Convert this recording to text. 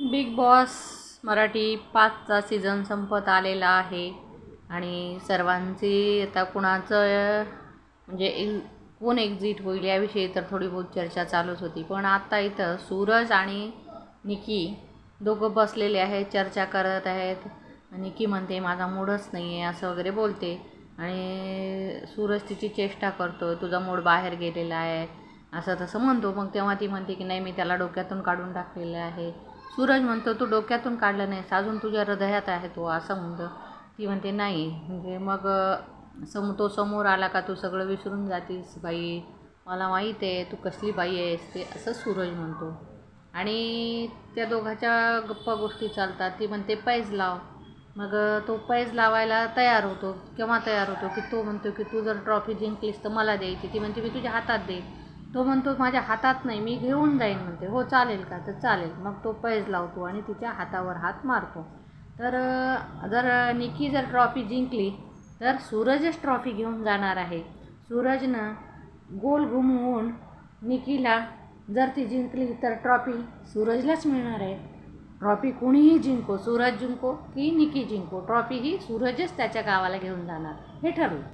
Big boss Marathi पाचचा season संपत आलेला आहे आणि सर्वांची आता कुणाचं म्हणजे इ कोण एक्झिट होईल याविषयी तर थोडी बहुत चर्चा चालूच होती. पण आत्ता इथं सूरज आणि निकी दोघं बसलेले आहेत चर्चा करत आहेत. निकी म्हणते माझा मूडच नाही आहे असं वगैरे बोलते. आणि सूरज तिची चेष्टा करतो तुझा मूड बाहेर गेलेला आहे असं तसं म्हणतो. मग तेव्हा ती म्हणते की नाही मी त्याला डोक्यातून काढून टाकलेलं आहे. सूरज म्हणतो तू डोक्यातून काढलं नाहीस अजून तुझ्या हृदयात आहे तो असं म्हणतो. ती म्हणते नाही म्हणजे मग सम तो समोर आला का तू सगळं विसरून जातीस बाई? मला माहीत आहे तू कसली बाई आहेस ते असं सूरज म्हणतो. आणि त्या दोघाच्या गप्पा गोष्टी चालतात. ती म्हणते पैज लाव. मग तो पैज लावायला तयार होतो केव्हा तयार होतो की तो म्हणतो की तू जर ट्रॉफी जिंकलीस तर मला द्यायची. ती म्हणते मी तुझ्या हातात देईन. तो म्हणतो माझ्या हातात नाही मी घेऊन जाईन म्हणते. हो चालेल का? तर चालेल. मग तो पैज लावतो आणि तिच्या हातावर हात मारतो. तर जर निकी जर ट्रॉफी जिंकली तर सूरजच ट्रॉफी घेऊन जाणार आहे. सूरजनं गोल घुमवून निकीला जर ती जिंकली तर ट्रॉफी सूरजलाच मिळणार आहे. ट्रॉफी कुणीही जिंको सूरज जिंको की निकी जिंको ट्रॉफी ही सूरजच त्याच्या गावाला घेऊन जाणार. हे ठरवलं